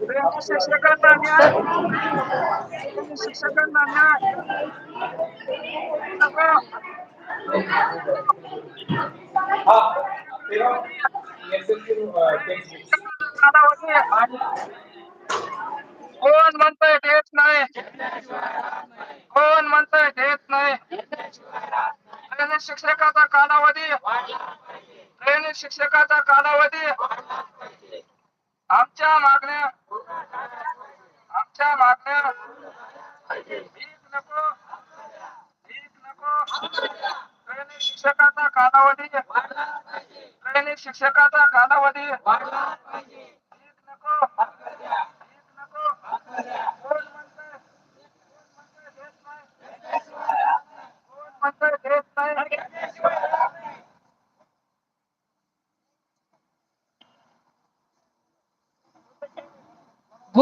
Trainee शिक्षकांना न्याय trainee शिक्षकांना न्याय नको. कालावधी कोण म्हणतंय देत नाही कोण म्हणतंय देत नाही ट्रेनी शिक्षकाचा कालावधी. ट्रेनी शिक्षकाचा कालावधी. आमच्या मागण्या आमच्या मागण्या भीक नको. भीक नको. ट्रेनी शिक्षकाचा कालावधी. ट्रेनी शिक्षकाचा कालावधी भीक नको भीक नको कोण म्हणतंय कोण म्हणतंय देत नाही कोण म्हणतंय देत नाही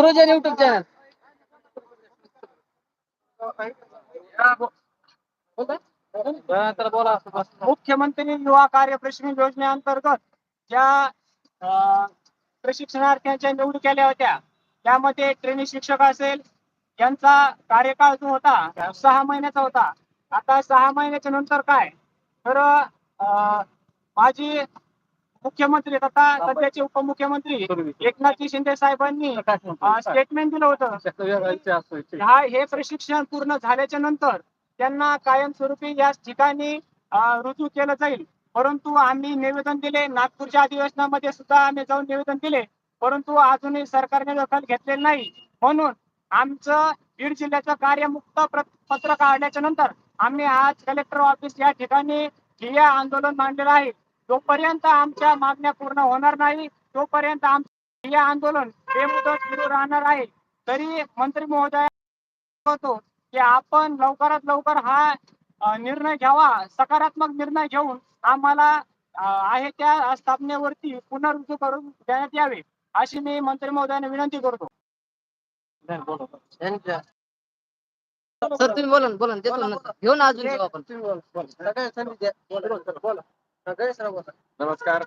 गुरुजन युट्यूब चॅनल तर बोला मुख्यमंत्री युवा कार्य प्रशिक्षण योजनेअंतर्गत ज्या प्रशिक्षणार्थ्यांच्या निवडी केल्या होत्या त्यामध्ये ट्रेनिंग शिक्षक असेल यांचा कार्यकाळ जो होता सहा महिन्याचा होता. आता सहा महिन्याच्या नंतर काय? तर अं, माजी मुख्यमंत्री तथा सध्याचे उपमुख्यमंत्री एकनाथजी शिंदे साहेबांनी स्टेटमेंट दिलं होतं. हा हे प्रशिक्षण पूर्ण झाल्याच्यानंतर त्यांना कायमस्वरूपी या ठिकाणी रुजू केलं जाईल. परंतु आम्ही निवेदन दिले नागपूरच्या अधिवेशनामध्ये सुद्धा आम्ही जाऊन निवेदन दिले. परंतु अजूनही सरकारने दखल घेतलेली नाही. म्हणून आमचं बीड जिल्ह्याचं कार्यमुक्त प्र- पत्र काढल्याच्या नंतर आम्ही आज कलेक्टर ऑफिस या ठिकाणी ठिय्या आंदोलन मांडलेलं आहे. जोपर्यंत आमच्या मागण्या पूर्ण होणार नाही तोपर्यंत आमचं ठिय्या आंदोलन बेमुदत सुरू राहणार आहे. तरी मंत्री महोदय होतो की आपण लवकरात लवकर हा निर्णय घ्यावा सकारात्मक निर्णय घेऊन आम्हाला आहे त्या स्थापनेवरती पुनरुज्जू करून देण्यात यावे अशी मी मंत्री महोदयाने विनंती करतो. सर तुम्ही बोला बोला ना, देतो ना. घेऊ ना अजून घेऊ आपण. नमस्कार.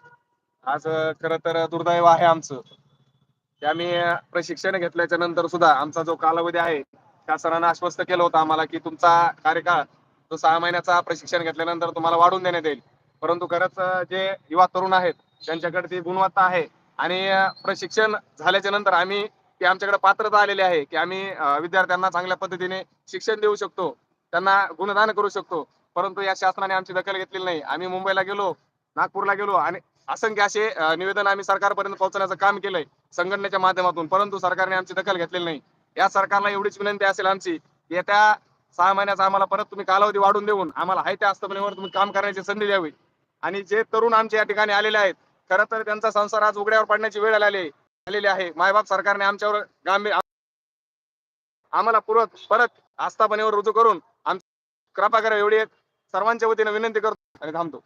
आज खर तर दुर्दैव आहे आमचं. की आम्ही प्रशिक्षण घेतल्याच्या नंतर सुद्धा आमचा जो कालावधी आहे शासनानं आश्वस्त केलं होतं आम्हाला की तुमचा कार्यकाळ तो सहा महिन्याचा प्रशिक्षण घेतल्यानंतर तुम्हाला वाढवून देण्यात येईल. परंतु खरंच जे युवा तरुण आहेत त्यांच्याकडे ती गुणवत्ता आहे. आणि प्रशिक्षण झाल्याच्यानंतर आम्ही ती आमच्याकडे पात्रता आलेली आहे की आम्ही विद्यार्थ्यांना चांगल्या पद्धतीने शिक्षण देऊ शकतो. त्यांना गुणदान करू शकतो. परंतु या शासनाने आमची दखल घेतलेली नाही. आम्ही मुंबईला गेलो नागपूरला गेलो आणि असंख्य असे निवेदन आम्ही सरकारपर्यंत पोहोचण्याचं काम केलंय संघटनेच्या माध्यमातून. परंतु सरकारने आमची दखल घेतलेली नाही. या सरकारला एवढीच विनंती असेल आमची येत्या सहा महिन्याचा आम्हाला परत तुम्ही कालावधी वाढून देऊन आम्हाला आहे त्या आस्थापनेवर तुम्ही काम करण्याची संधी द्यावी. आणि जे तरुण आमच्या या ठिकाणी आलेले आहेत खरं तर त्यांचा संसार आज उघड्यावर पडण्याची वेळ आलेली आलेली आहे. मायबाप सरकारने आमच्यावर गांभीर आम्हाला परत परत आस्थापनेवर रुजू करून आम कृपा करा एवढी एक सर्वांच्या वतीने विनंती करतो आणि थांबतो.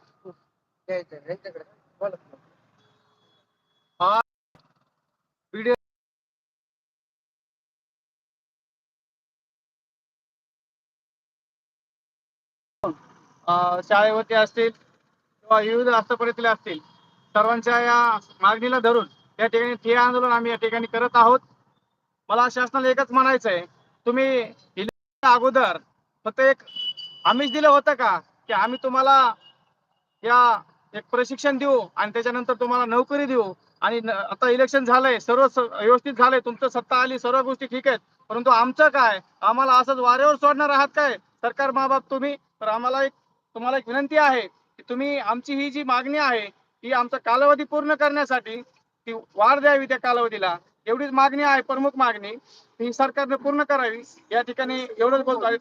अ, शाळेवरती असतील किंवा विविध आस्थापनेतले असतील सर्वांच्या या मागणीला धरून या ठिकाणी ठिय्या आंदोलन आम्ही या ठिकाणी करत आहोत. मला शासनाला एकच म्हणायचं आहे तुम्ही अगोदर फक्त एक आम्हीच दिलं होतं का? की आम्ही तुम्हाला या एक प्रशिक्षण देऊ आणि त्याच्यानंतर तुम्हाला नोकरी देऊ. आणि आता इलेक्शन झालंय सर्व व्यवस्थित झालंय तुमचं सत्ता आली सर्व गोष्टी ठीक आहेत. परंतु आमचं काय? आम्हाला असंच वाऱ्यावर सोडणार आहात काय? सरकार माबाप तुम्ही तर आम्हाला एक तुम्हाला एक विनंती आहे की तुम्ही आमची ही जी मागणी आहे ती आमचा कालावधी पूर्ण करण्यासाठी ती वाढ द्यावी त्या कालावधीला. एवढीच मागणी आहे प्रमुख मागणी. ही सरकारने पूर्ण करावी. या ठिकाणी एवढंच बोलतो आहे.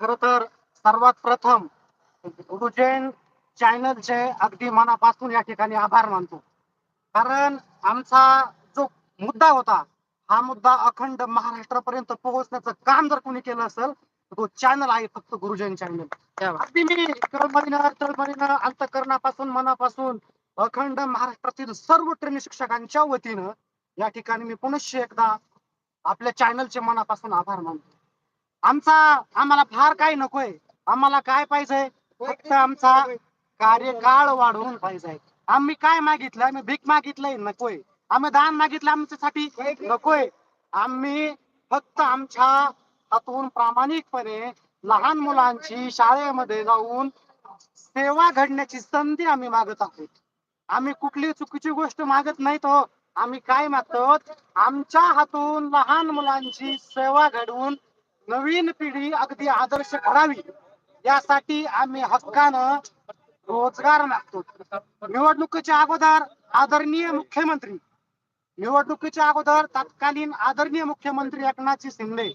खर तर सर्वात प्रथम गुरुजैन चॅनलचे अगदी मनापासून या ठिकाणी आभार मानतो. कारण आमचा जो मुद्दा होता हा मुद्दा अखंड महाराष्ट्रापर्यंत पोहोचण्याचं काम जर कोणी केलं असेल तो चॅनल आहे फक्त गुरुजैन चॅनल अगदी मी तळमळीनं तळमळीनं अंतकरणापासून मनापासून अखंड महाराष्ट्रातील सर्व ट्रेनिंग शिक्षकांच्या वतीनं या ठिकाणी मी पुनश्च एकदा आपल्या चॅनलचे मनापासून आभार मानतो. आमचा आम्हाला फार काही नकोय. आम्हाला काय पाहिजे? फक्त आमचा कार्यकाळ वाढवून पाहिजे. आम्ही काय मागितलं? आम्ही भीक मागितलंय? नकोय. आम्ही दान मागितलं आमच्यासाठी? नकोय. आम्ही फक्त आमच्या हातून प्रामाणिकपणे लहान मुलांची शाळेमध्ये जाऊन सेवा घडण्याची संधी आम्ही मागत आहोत. आम्ही कुठली चुकीची गोष्ट मागत नाही तो हो. आम्ही काय मागतो आमच्या हातून लहान मुलांची सेवा घडवून नवीन पिढी अगदी आदर्श घडावी यासाठी आम्ही हक्कानं रोजगार मागतो. निवडणुकीच्या अगोदर आदरणीय मुख्यमंत्री निवडणुकीच्या अगोदर तत्कालीन आदरणीय मुख्यमंत्री एकनाथजी शिंदे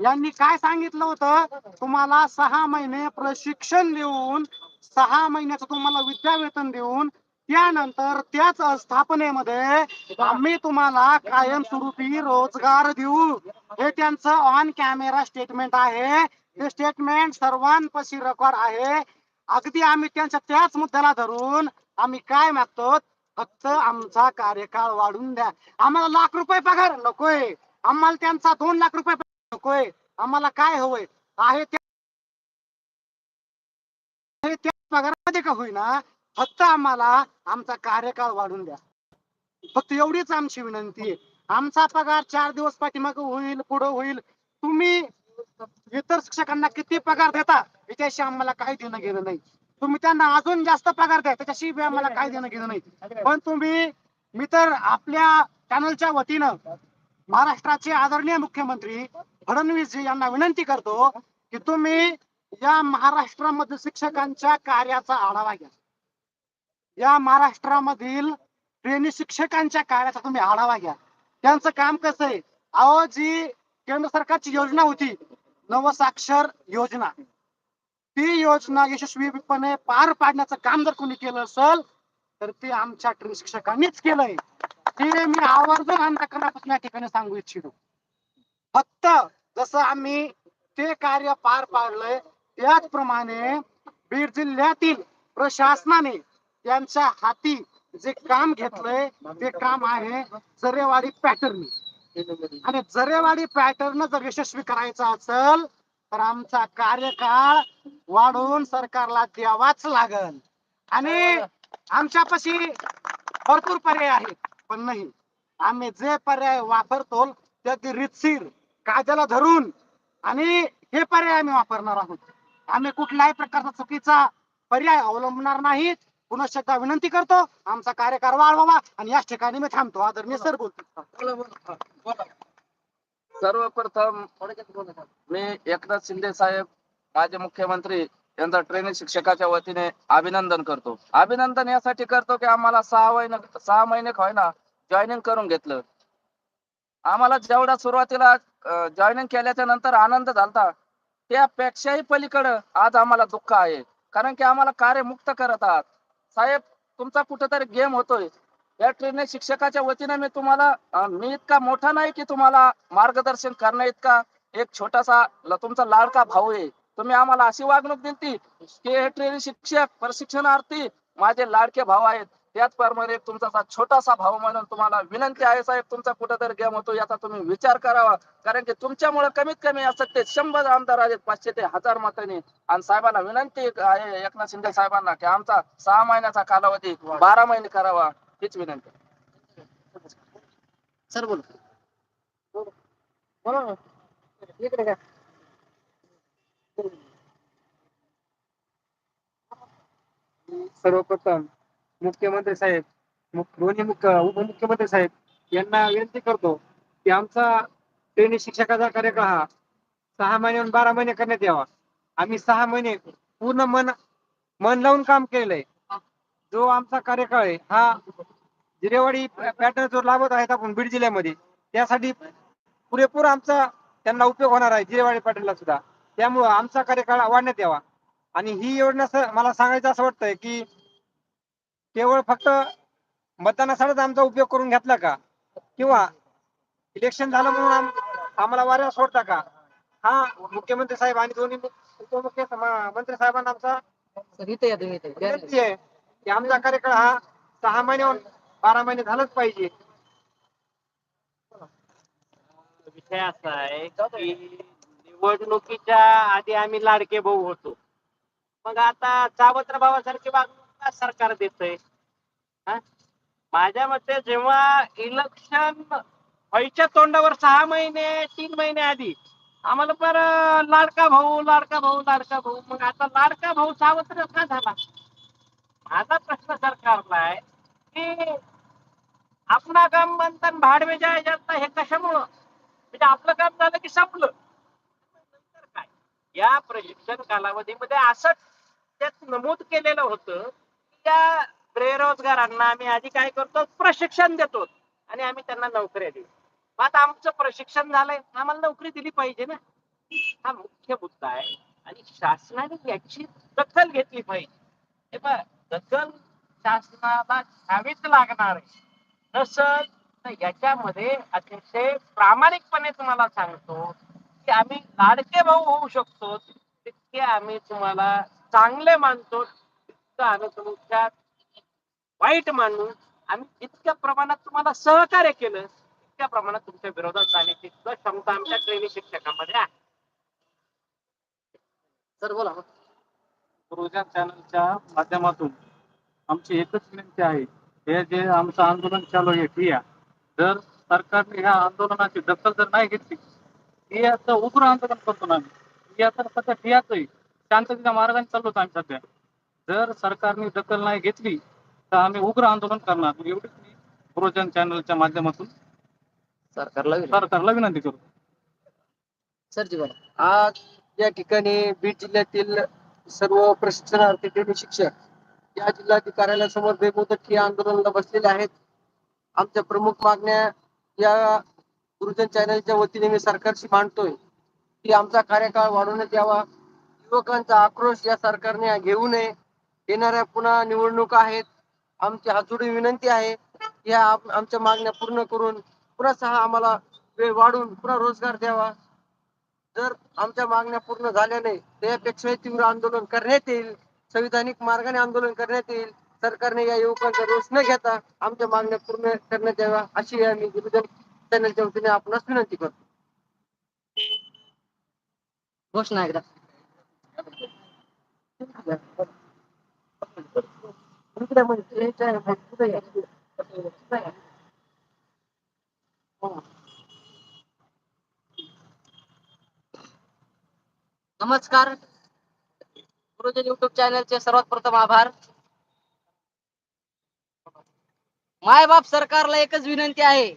यांनी काय सांगितलं होतं? तुम्हाला सहा महिने प्रशिक्षण देऊन सहा महिन्याचं तुम्हाला विद्यावेतन देऊन त्यानंतर त्याच स्थापनेमध्ये आम्ही तुम्हाला कायमस्वरूपी रोजगार देऊ. हे त्यांचं ऑन कॅमेरा स्टेटमेंट आहे. ते स्टेटमेंट सर्वांपाशी रेकॉर्ड आहे. अगदी आम्ही त्यांच्या त्याच मुद्द्याला धरून आम्ही काय मागतो? फक्त आमचा कार्यकाळ वाढून द्या. आम्हाला लाख रुपये पगार. नकोय. आम्हाला त्यांचा दोन लाख रुपये नकोय आम्हाला काय हवंय? आहे त्या त्या पगारामध्ये का होईना? फक्त आम्हाला आमचा कार्यकाळ वाढून द्या. फक्त एवढीच आमची विनंती आहे. आमचा पगार चार दिवस पाठीमाग होईल पुढे होईल. तुम्ही इतर शिक्षकांना किती पगार देता याच्याशी आम्हाला काही देणं घेणं नाही. तुम्ही त्यांना अजून जास्त पगार द्या त्याच्याशी आम्हाला काही देणं घेणं नाही. पण तुम्ही मी तर आपल्या चॅनलच्या वतीनं महाराष्ट्राचे आदरणीय मुख्यमंत्री फडणवीसजी यांना विनंती करतो की तुम्ही या महाराष्ट्रामध्ये शिक्षकांच्या कार्याचा आढावा घ्या. या महाराष्ट्रामधील ट्रेनी शिक्षकांच्या कार्याचा तुम्ही आढावा घ्या. त्यांचं काम कसं आहे? अहो जी केंद्र सरकारची योजना होती नवसाक्षर योजना ती योजना यशस्वीपणे पार पाडण्याचं काम जर कोणी केलं असेल तर ते आमच्या ट्रेन शिक्षकांनीच केलंय. ते मी आवर्जून अंतकरणापासून या ठिकाणी सांगू इच्छितो. फक्त जसं आम्ही ते कार्य पार पाडलंय त्याचप्रमाणे बीड जिल्ह्यातील प्रशासनाने त्यांच्या हाती जे काम घेतलंय ते काम आहे जरेवाडी पॅटर्न आणि जरेवाडी पॅटर्न जर यशस्वी करायचा असेल तर आमचा कार्यकाळ वाढवून सरकारला द्यावाच लागल. आणि आमच्यापाशी भरपूर पर्याय आहेत पण नाही. आम्ही जे पर्याय वापरतो ते अगदी कायद्याला धरून आणि हे पर्याय आम्ही वापरणार आहोत. आम्ही कुठल्याही प्रकारचा चुकीचा पर्याय अवलंबणार नाहीत पुन्हा एकदा विनंती करतो. आमचा कार्यकाळ वाढवावा आणि याच ठिकाणी मी थांबतो. आदरणीय सर बोलतो सर्वप्रथम मी एकनाथ शिंदे साहेब माझे मुख्यमंत्री यांचा ट्रेनिंग शिक्षकाच्या वतीने अभिनंदन करतो. अभिनंदन यासाठी करतो की आम्हाला सहा महिने सहा महिने होईना जॉईनिंग करून घेतलं. आम्हाला जेवढा सुरुवातीला जॉईनिंग केल्याच्यानंतर आनंद झालता त्यापेक्षाही पलीकडं आज आम्हाला दुःख आहे. कारण की आम्हाला कार्यमुक्त करत आहात. साहेब तुमचा कुठेतरी गेम होतोय. या ट्रेनिंग शिक्षकाच्या वतीने मी तुम्हाला मी इतका मोठा नाही की तुम्हाला मार्गदर्शन करणं इतका एक छोटासा तुमचा लाडका भाऊ आहे. तुम्ही आम्हाला अशी वागणूक दिली की हे ट्रेनिंग शिक्षक प्रशिक्षणार्थी माझे लाडके भाऊ आहेत. त्याचप्रमाणे तुमचा असा छोटासा भाऊ म्हणून तुम्हाला विनंती आहे साहेब तुमचा कुठेतरी गेम होतो याचा तुम्ही विचार करावा. कारण की तुमच्यामुळे कमीत कमी असं ते शंभर आमदार आहेत पाचशे ते हजार मतांनी. आणि साहेबांना विनंती आहे एकनाथ शिंदे साहेबांना की आमचा सहा महिन्याचा कालावधी बारा महिने करावा हीच विनंती. सर बोल. इकडे सर्वप्रथम मुख्यमंत्री साहेब दोन्ही मुख्य उपमुख्यमंत्री साहेब यांना विनंती करतो की आमचा ट्रेनिंग शिक्षकाचा कार्यकाळ हा सहा महिन्याहून बारा महिने करण्यात यावा. आम्ही सहा महिने पूर्ण मन मन लावून काम केलंय. जो आमचा कार्यकाळ आहे हा जिरेवाडी पॅटर्न जो लाभत आहेत आपण बीड जिल्ह्यामध्ये त्यासाठी पुरेपूर आमचा त्यांना उपयोग होणार आहे जिरेवाडी पॅटर्नला सुद्धा. त्यामुळं आमचा कार्यकाळ वाढण्यात यावा. आणि ही योजना मला सांगायचं असं वाटतंय की केवळ फक्त मतदानासाठीच आमचा उपयोग करून घेतला का? किंवा इलेक्शन झालं म्हणून आम- आम्हाला वाऱ्यावर सोडता का? हा मुख्यमंत्री साहेब आणि दोन्ही उपमुख्य मंत्री साहेबांना आमचा विनंती आहे की आमचा कार्यकाळ हा सहा महिन्याहून बारा महिने झालाच पाहिजे. विषय असा आहे की निवडणुकीच्या आधी आम्ही लाडके भाऊ होतो. मग आता सावत्र भावासारखी वागणूक का सरकार देतय? माझ्या मते जेव्हा इलेक्शन व्हायच्या तोंडावर सहा महिने तीन महिने आधी आम्हाला पर लाडका भाऊ लाडका भाऊ लाडका भाऊ. मग आता लाडका भाऊ सावत्र का झाला? माझा प्रश्न सरकारला आहे की आपला काम बनताना भाडवे जाय जास्त हे कशामुळं? म्हणजे आपलं काम झालं की संपलं. नंतर काय? या प्रशिक्षण कालावधीमध्ये असं त्यात नमूद केलेलं होतं त्या बेरोजगारांना आम्ही आधी काय करतो? प्रशिक्षण देतो. आणि आम्ही त्यांना नोकऱ्या देऊ. मग आता आमचं प्रशिक्षण झालंय. आम्हाला नोकरी दिली पाहिजे ना. हा मुख्य मुद्दा आहे. आणि शासनाने याची दखल घेतली पाहिजे. हे दखल शासनाला घ्यावीच लागणार आहे. तसं तर याच्यामध्ये अतिशय प्रामाणिकपणे तुम्हाला सांगतो की आम्ही लाडके भाऊ होऊ शकतो. तितके आम्ही तुम्हाला चांगले मानतो. आम्ही तुमच्या वाईट मानू आम्ही जितक्या प्रमाणात तुम्हाला सहकार्य केलं तितक्या प्रमाणात तुमच्या विरोधात जाण्याची सुद्धा क्षमता आमच्या ट्रेनिंग शिक्षकामध्ये आहे. सर बोला गुरुजन चॅनलच्या माध्यमातून आमची एकच विनंती आहे हे जे आमचं आंदोलन चालू आहे ठिया जर सरकारने ह्या आंदोलनाची दखल जर नाही घेतली ठियाचं उग्र आंदोलन करतो ना आम्ही. ठिया तर सध्या ठियाच आहे. शांततेच्या मार्गाने चाललो आम्ही सध्या. जर सरकारने दखल नाही घेतली तर आम्ही उग्र आंदोलन करणार. एवढीच मी गुरुजन चॅनलच्या माध्यमातून सरकारला सरकारला विनंती करतो सरजी बोला. आज या ठिकाणी बीड जिल्ह्यातील सर्व प्रशिक्षणार्थी ट्रेनिंग शिक्षक या जिल्हाधिकाऱ्यासमोर बेमुदत ठिय्या आंदोलनाला बसलेले आहेत. आमच्या प्रमुख मागण्या या गुरुजन चॅनलच्या वतीने मी सरकारशी मांडतोय की आमचा कार्यकाळ वाढवण्यात यावा. युवकांचा आक्रोश या सरकारने घेऊ नये. येणाऱ्या पुन्हा निवडणुका आहेत. आमची हातोडी विनंती आहे या आमच्या मागण्या पूर्ण करून पुन्हा सहा आम्हाला वेळ वाढून पुन्हा रोजगार द्यावा. जर आमच्या मागण्या पूर्ण झाल्या नाही त्यापेक्षाही तीव्र आंदोलन करण्यात येईल संविधानिक मार्गाने आंदोलन करण्यात येईल सरकारने या युवकांचा रोष न घेता आमच्या मागण्या पूर्ण करण्यात याव्या अशी आम्ही गुरुजन चॅनलच्या वतीने आपणास विनंती करतो. घोषणा एकदा. नमस्कार. गुरुजन युट्यूब चॅनलचे सर्वात प्रथम आभार. मायबाप सरकारला एकच विनंती आहे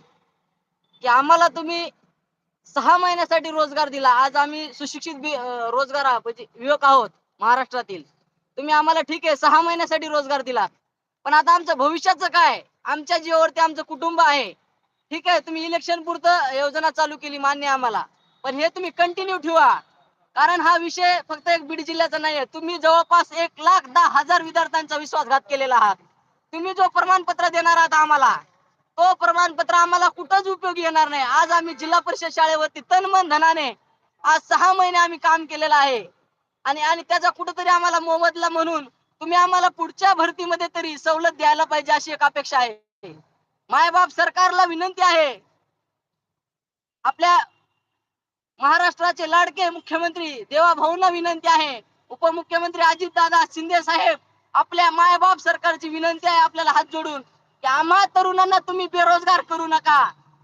की आम्हाला तुम्ही सहा महिन्यासाठी रोजगार दिला. आज आम्ही सुशिक्षित रोजगार आहोत, म्हणजे युवक आहोत महाराष्ट्रातील. तुम्ही आम्हाला ठीक आहे सहा महिन्यासाठी रोजगार दिला. पण आता आमचं भविष्याचं काय? आमच्या जीवावरती आमचं कुटुंब आहे. ठीक आहे तुम्ही इलेक्शन पुरतं योजना चालू केली मान्य आम्हाला. पण हे तुम्ही कंटिन्यू ठेवा. कारण हा विषय फक्त एक बीड जिल्ह्याचा नाही आहे तुम्ही जवळपास एक लाख दहा हजार विद्यार्थ्यांचा विश्वासघात केलेला आहात. तुम्ही जो प्रमाणपत्र देणार आहात आम्हाला तो प्रमाणपत्र आम्हाला कुठंच उपयोगी येणार नाही. आज आम्ही जिल्हा परिषद शाळेवरती तन मन धनाने आज सहा महिने आम्ही काम केलेलं आहे. आणि आणि त्याचा कुठेतरी आम्हाला मोबदला म्हणून तुम्ही आम्हाला पुढच्या भरतीमध्ये तरी सवलत द्यायला पाहिजे अशी एक अपेक्षा आहे. मायबाप सरकारला विनंती आहे. आपल्या महाराष्ट्राचे लाडके मुख्यमंत्री देवाभाऊंना विनंती आहे. उपमुख्यमंत्री अजितदादा शिंदे साहेब आपल्या मायबाप सरकारची विनंती आहे आपल्याला हात जोडून की आम्हा तरुणांना तुम्ही बेरोजगार करू नका.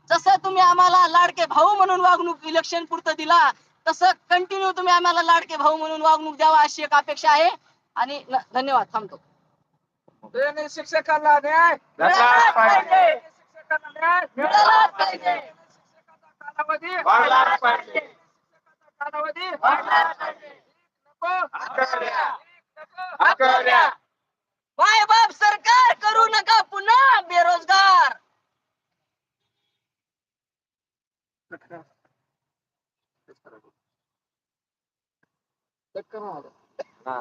जसं तुम्ही आम्हाला लाडके भाऊ म्हणून वागणूक इलेक्शन पुरतं दिला तसं कंटिन्यू तुम्ही आम्हाला लाडके भाऊ म्हणून वागणूक द्यावा अशी एक अपेक्षा आहे आणि न- धन्यवाद थांबतो ट्रेनिंग शिक्षकांना न्याय मिळालाच पाहिजे. शिक्षकांना न्याय मिळालाच पाहिजे. शिक्षकाचा कालावधी वाढलाच पाहिजे. शिक्षकाचा कालावधी वाढलाच पाहिजे. नको. हक्क द्या. नको. हक्क द्या. माय बाप सरकार करू नका पुन्हा बेरोजगार हा.